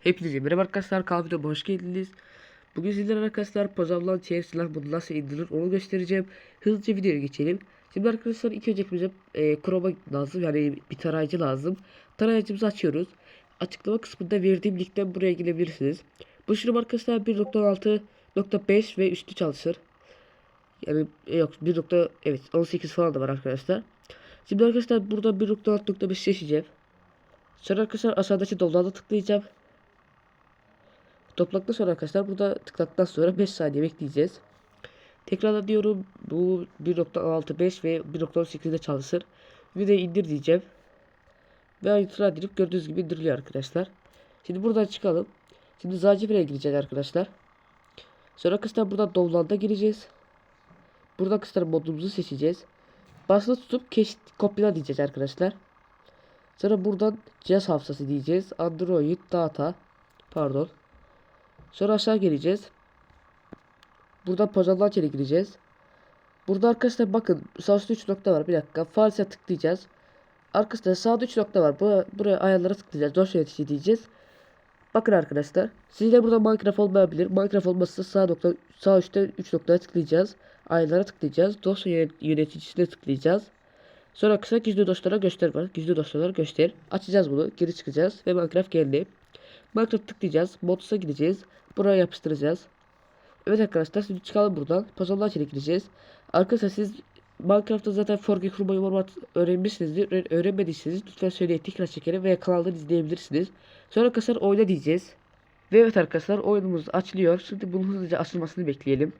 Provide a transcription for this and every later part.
Hepinize merhaba arkadaşlar videoma hoş geldiniz. Bugün sizlere arkadaşlar Pozavlan çeyrek silah modu nasıl indirilir onu göstereceğim. Hızlıca videoya geçelim. Şimdi arkadaşlar ilk önce bize e, Chroma lazım yani bir tarayıcı lazım. Tarayıcımızı açıyoruz. Açıklama kısmında verdiğim linkten buraya girebilirsiniz. Bu sürüm arkadaşlar 1.6.5 ve üstü çalışır. Yani e, yok 1. evet 18 falan da var arkadaşlar. Şimdi arkadaşlar burada 1.6.5 seçeceğim. Sonra arkadaşlar aşağıdaki download'a tıklayacağım. Topladıktan sonra arkadaşlar burada tıkladıktan sonra 5 saniye bekleyeceğiz. Tekrardan diyorum bu 1.65 ve 1.18'de çalışır. Videoyu indir diyeceğim. Ve ayrıntılar edilip gördüğünüz gibi indiriliyor arkadaşlar. Şimdi buradan çıkalım. Şimdi Zacibir'e gireceğiz arkadaşlar. Sonra arkadaşlar buradan download'a gireceğiz. Burada arkadaşlar modumuzu seçeceğiz. Basılı tutup keş kopyala diyeceğiz arkadaşlar. Sonra buradan cihaz hafızası diyeceğiz. Android data pardon. Sonra aşağı geleceğiz. Buradan pazarlar içeri gireceğiz. Burada arkadaşlar bakın sağ üstte 3 nokta var. Bir dakika. False tıklayacağız. Arkadaşlar sağda 3 nokta var. Buraya, buraya ayarlara tıklayacağız. Dosya yönetici diyeceğiz. Bakın arkadaşlar. Sizde burada Minecraft olmayabilir. Minecraft olmazsa sağ nokta sağ üstte 3 noktaya tıklayacağız. Ayarlara tıklayacağız. Dosya yöneticisine tıklayacağız. Sonra kısa gizli dosyalara göster var. Gizli dosyaları göster. Açacağız bunu. Geri çıkacağız. Ve Minecraft geldi. Minecraft tıklayacağız. Mods'a gideceğiz. Buraya yapıştıracağız. Evet arkadaşlar şimdi çıkalım buradan. Puzzle'lar içeri gireceğiz. Arkadaşlar siz Minecraft'ta zaten Forge kurmayı format öğrenmişsinizdir. Öğren- Öğrenmediyseniz lütfen söyleyin tekrar çekelim veya kanaldan izleyebilirsiniz. Sonra arkadaşlar oyna diyeceğiz. Ve evet arkadaşlar oyunumuz açılıyor. Şimdi bunun hızlıca açılmasını bekleyelim.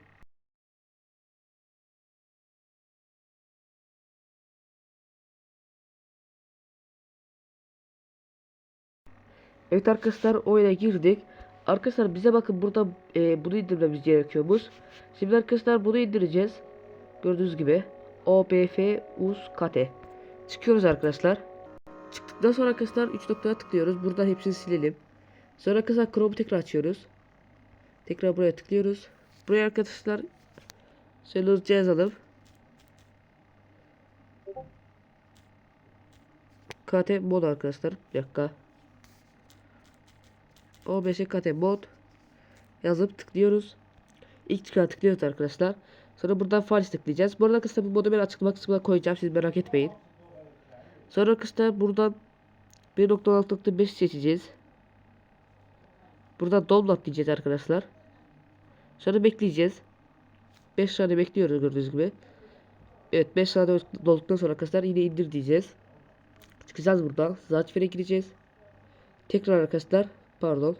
Evet arkadaşlar oyuna girdik. Arkadaşlar bize bakın burada e, bunu indirmemiz gerekiyormuş. Şimdi arkadaşlar bunu indireceğiz. Gördüğünüz gibi OBF uz kate. Çıkıyoruz arkadaşlar. Çıktıktan sonra arkadaşlar 3 noktaya tıklıyoruz. Buradan hepsini silelim. Sonra arkadaşlar Chrome'u tekrar açıyoruz. Tekrar buraya tıklıyoruz. Buraya arkadaşlar hızlıca yazalım. KT mod arkadaşlar. Bir dakika. O5 KT mod yazıp tıklıyoruz. İlk çıkan tıklıyoruz arkadaşlar. Sonra buradan file tıklayacağız. Bu arada arkadaşlar bu modu ben açıklama kısmına koyacağım. Siz merak etmeyin. Sonra arkadaşlar buradan 1.6.5 seçeceğiz. Buradan download diyeceğiz arkadaşlar. Sonra bekleyeceğiz. 5 saniye bekliyoruz gördüğünüz gibi. Evet 5 saniye dolduktan sonra arkadaşlar yine indir diyeceğiz. Çıkacağız buradan. Zaçfer'e gireceğiz. Tekrar arkadaşlar pardon.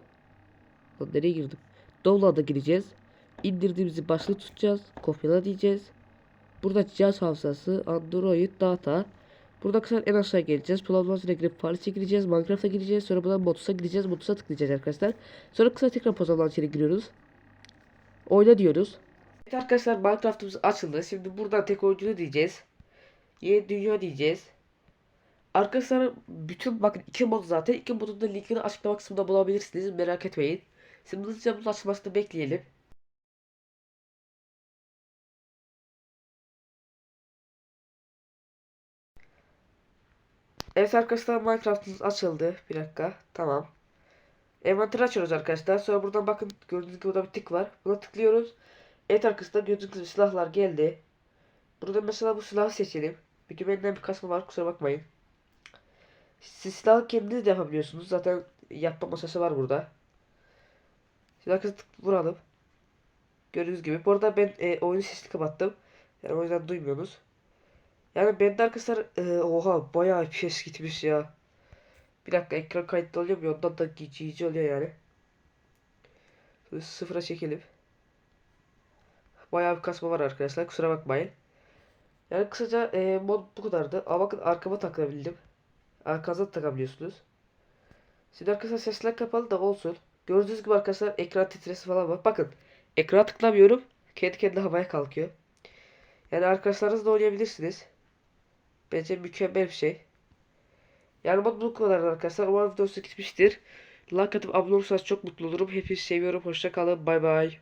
Nereye girdim? Download'a gireceğiz. İndirdiğimizi başlık tutacağız. Kopyala diyeceğiz. Burada cihaz hafızası, Android, data. Burada kısa en aşağı geleceğiz. Platform'a girip Paris'e gireceğiz. Minecraft'a gireceğiz. Sonra buradan Modus'a gideceğiz. Modus'a tıklayacağız arkadaşlar. Sonra kısa tekrar pozaldan içeri giriyoruz. Oyna diyoruz. Evet arkadaşlar Minecraft'ımız açıldı. Şimdi buradan tek oyunculu diyeceğiz. Yeni dünya diyeceğiz. Arkadaşlar bütün bakın iki mod zaten. iki modun da linkini açıklama kısmında bulabilirsiniz. Merak etmeyin. Şimdi hızlıca bunun açılmasını bekleyelim. Evet arkadaşlar Minecraft'ımız açıldı. Bir dakika. Tamam. Envanter açıyoruz arkadaşlar. Sonra buradan bakın gördüğünüz gibi burada bir tık var. Buna tıklıyoruz. Evet arkadaşlar gördüğünüz gibi silahlar geldi. Burada mesela bu silahı seçelim. Bir dümenden bir kasma var kusura bakmayın. Siz silahı kendiniz de yapabiliyorsunuz. Zaten yapma masası var burada. Arkadaşlar vuralım. Gördüğünüz gibi. Bu arada ben e, oyunu sesini kapattım. Yani o yüzden duymuyorsunuz. Yani bende arkadaşlar e, oha bayağı FPS gitmiş ya. Bir dakika ekran kayıtlı oluyor mu? Ondan da giyici oluyor yani. Şöyle sıfıra çekelim. Bayağı bir kasma var arkadaşlar. Kusura bakmayın. Yani kısaca e, mod bu kadardı. Ama bakın arkama takabildim. Arkanıza takabiliyorsunuz. Şimdi arkadaşlar sesler kapalı da olsun. Gördüğünüz gibi arkadaşlar ekran titresi falan var. Bakın ekrana tıklamıyorum. Kendi kendine havaya kalkıyor. Yani arkadaşlarınızla oynayabilirsiniz. Bence mükemmel bir şey. Yani mod bu kadar arkadaşlar. Umarım videosu gitmiştir. Like atıp abone olursanız çok mutlu olurum. Hepinizi seviyorum. Hoşça kalın. Bay bay.